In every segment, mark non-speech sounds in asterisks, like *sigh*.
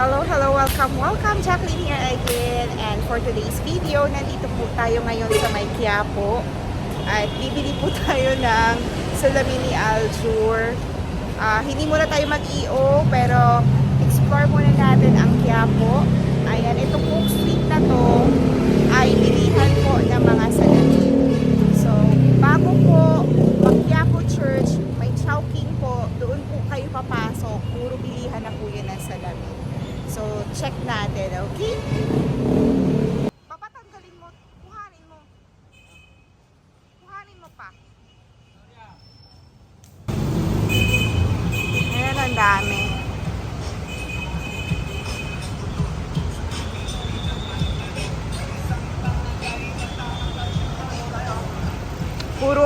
Hello, hello, welcome, welcome. Jacqueline here again. And for today's video, nandito po tayo ngayon sa May Quiapo. At bibili po *laughs* tayo ng salamin ni Aljur. Ah, hindi muna tayo mag-EO, pero explore muna natin ang Quiapo. Ayan, ito po street na to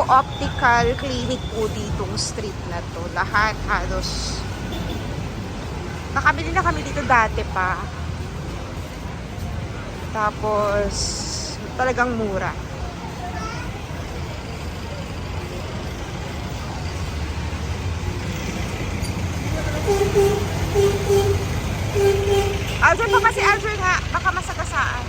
optical clinic po ditong street na to. Lahat halos. Nakabili na kami dito dati pa. Tapos, talagang mura. Alfred pa kasi Alfred nga, baka masagasaan.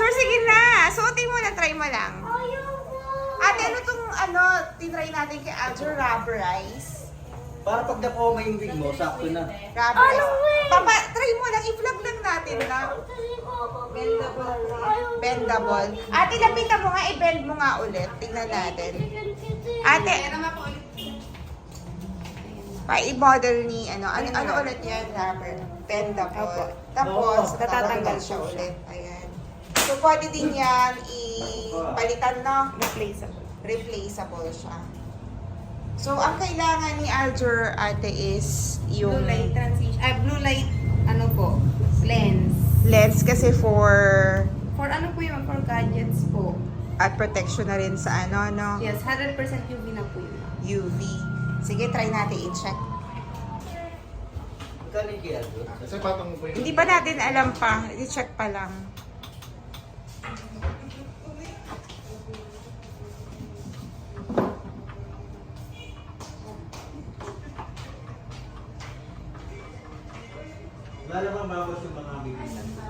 Sir, sige na. Suotin mo na, try mo lang. Ate, ano tong ano, tinry natin kay Aljo Rubberize? Para pag mo yung wig mo, sakto na. Rubberize. Papa, try mo lang. I-vlog lang natin na. Bendable. Bendable. Ate, lapitan mo nga. I-bend mo nga ulit. Tingnan natin. Ate. Pa-i-model ni, ano, ano, ano ulit yan, rubber? Bendable. Tapos, Oo, natatanggal siya ulit. Ayan. So, pwede din yan i-palitan, no? Replaceable. replaceable siya. So, ang kailangan ni Aljur ate is yung Blue light transition. Ah, blue light, ano po, lens. lens kasi for For ano po yun? For gadgets po. at protection na rin sa ano, no? Yes, 100% UV na po yun. UV. Sige, try natin i-check. Hindi pa natin alam pa. I-check pa lang. Wala naman bawas yung mga bibigyan.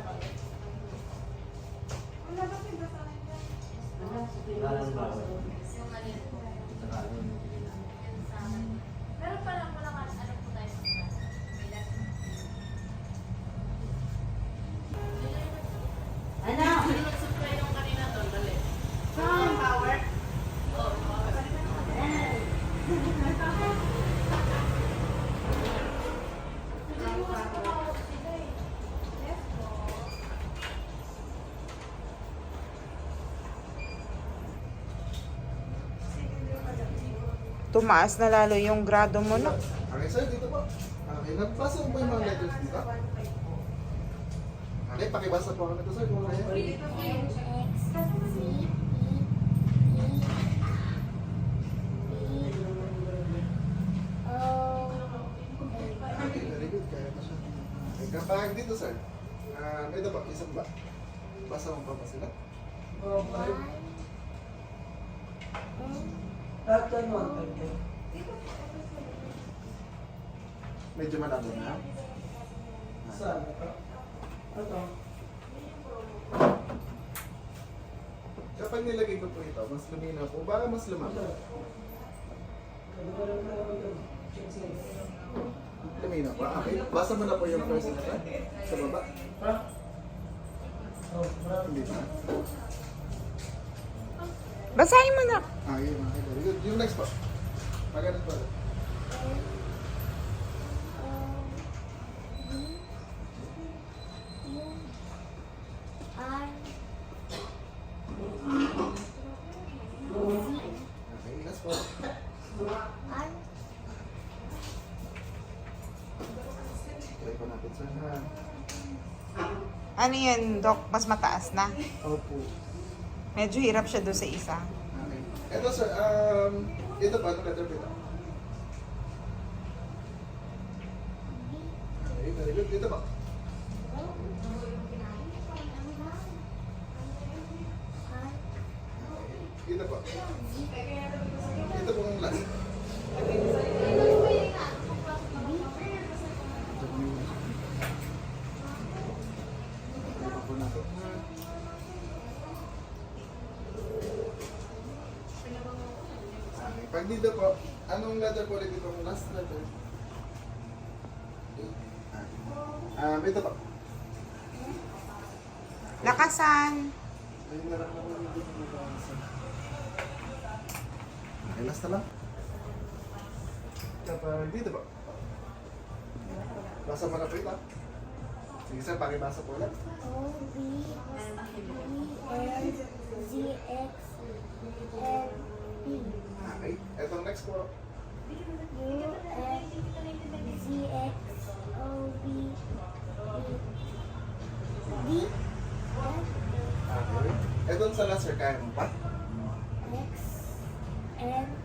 Tumaas na lalo yung grado mo, no? Okay, sir, dito po. Okay, nabasa mo ba yung mga letters dito? Okay, pakibasa po ako nito, sir. Kung kaya. Okay. Okay, kapag dito, sir. Ah, ito pa, isang ba? Basa mo pa ba sila? Medyo malabo na. Saan? Kapag nilagay ko po ito, mas luminaw po. Baka mas lumabo. Lumino po. Okay. Basa mo na po yung first letter sa baba. Hindi pa. Basahin mo na. Ah, yun. Okay, very good. Yung next po. Magalit po. Okay, last po. Try po natin sa hand. Ano yun, Doc? Mas mataas na. Opo. Medyo hirap siya doon sa isa. Ito sir, um, ito pa, ano letter po ito? Okay, very good. Dito ba? Dito po. Pag dito po, anong letter po ulit itong last letter? Ah, um, ito po. Lakasan. Ayun na lang ako dito po sa... Okay, last na lang. Kapag dito po. Basa mo na po ito. Sige sir, pakibasa po ulit. O B E N Z X P Okay. Etong next po. U F Z X O B E D Okay. Etong sa last sir, kaya mo pa? X N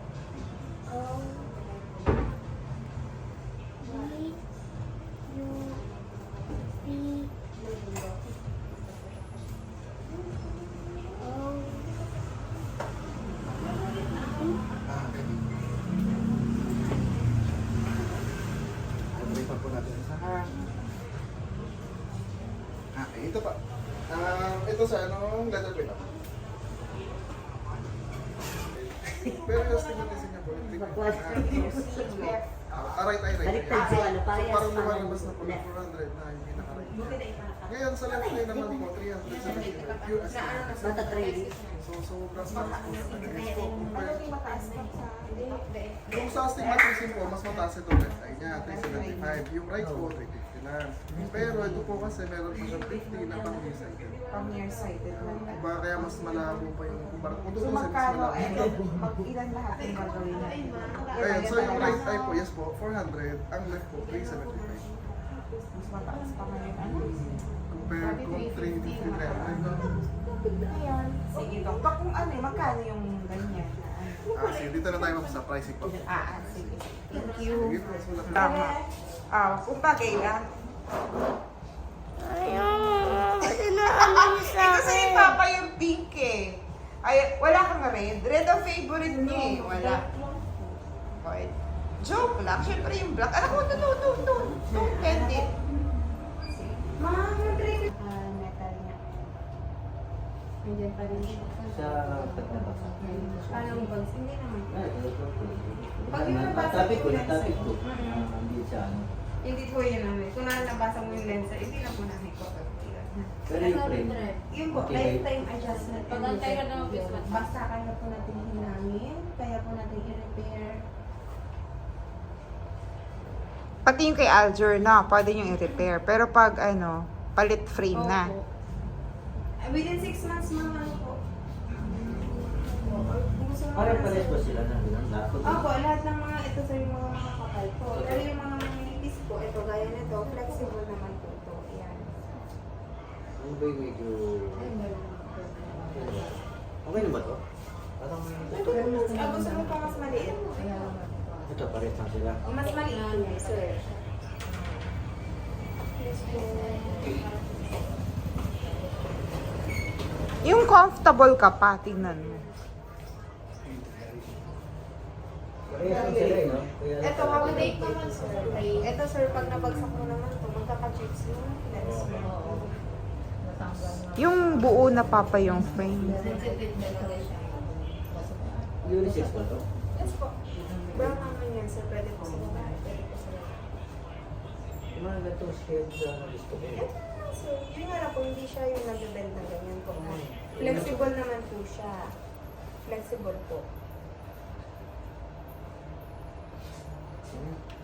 po ito? Pero yung stigmatizing niya po. hindi ko- Ah, Aray tayo right. Baliktad siya, ano, So parehas parang pa lumalabas na po ng left. 400 na yung pinaka-right. Ngayon sa left lane naman po, 375. US. Bata training. So, sobrang taas po kanyang po. Compared yung sa astigmatism po, mas mataas ito left eye niya, 375. Yung right po, 350 lang. Pero ito po kasi meron pa siyang 50 na pang nearsighted. Pang nearsighted lang. Diba, kaya mas malabo pa yung kumpara. Kung tutusin, mas magkano, malabo. eh, mag ilan lahat yung gagawin natin? Ayan, so yung right eye po, yes po, 400. Ang left po, 375. Mas mataas pa ngayon. Ano? Compared kung 350, 300. Ngayon, Sige. Doc, kung ano, eh, magkano yung ganyan? Ah, sige, dito na tayo sa pricing po. Ah, ah, sige. Thank Sige you. sulat na. Tama. Ah, kung bagay lang. ayaw, sinaanin sa Eh, kasi akin. Papa yung pink eh. Ay, wala kang red. Red ang favorite niya eh. Wala. Okay. Joke lang. Siyempre yung black. Alam ko, doon, doon, doon, doon. Doon, candy. Ah, metal niya. Nandiyan pa rin siya. Sa pagkabasa. Paano bags? Hindi naman. Ay. Pag yung nabasa Natapit ko, yung natapit ko. Ah, Hindi siya ano. Hindi po yun namin. Kung nabasa mo yung lensa, hindi na po namin ko. Pero yung frame. Yun po, Okay. lifetime adjustment. Pag antay ka ng office, Yun. Basta kaya po natin hinangin, kaya po natin i-repair. Pati yung kay Alger na, pwede nyo i-repair. Pero pag ano, palit frame na. Opo. Within 6 months po. Gusto mo Parang na- pares ba sila ng ganun? Lahat po. Opo, lahat ng mga ito sa yung mga makakapal po. Pero yung mga manipis po, ito gaya nito, flexible naman po ito. Ayan. Ano ba yung medyo... Okay na ba to? Parang Ito po, ah, gusto mo po mas maliit? ito pares lang sila. O mas maliit po, sir. Yes po. Yung comfortable ka pa, tingnan mo. Ito, accommodate naman, sir. Ito, sir, pag nabagsak mo naman ito, magkaka-chips mo. Yung buo na papa yung frame. Unisex ba to? Yes po. Brown naman yan, sir. Pwede po sila. Pwede po sila. Yung mga ganitong scale na gusto ko. Sir. Yun nga lang po, hindi siya yung nag-bend na ganyan po. Flexible naman po siya. Flexible po.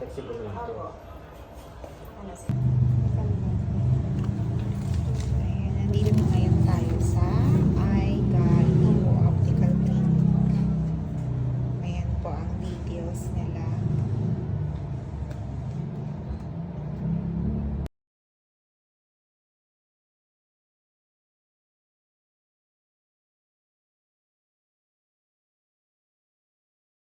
Flexible ito. Opo. Ano, sir?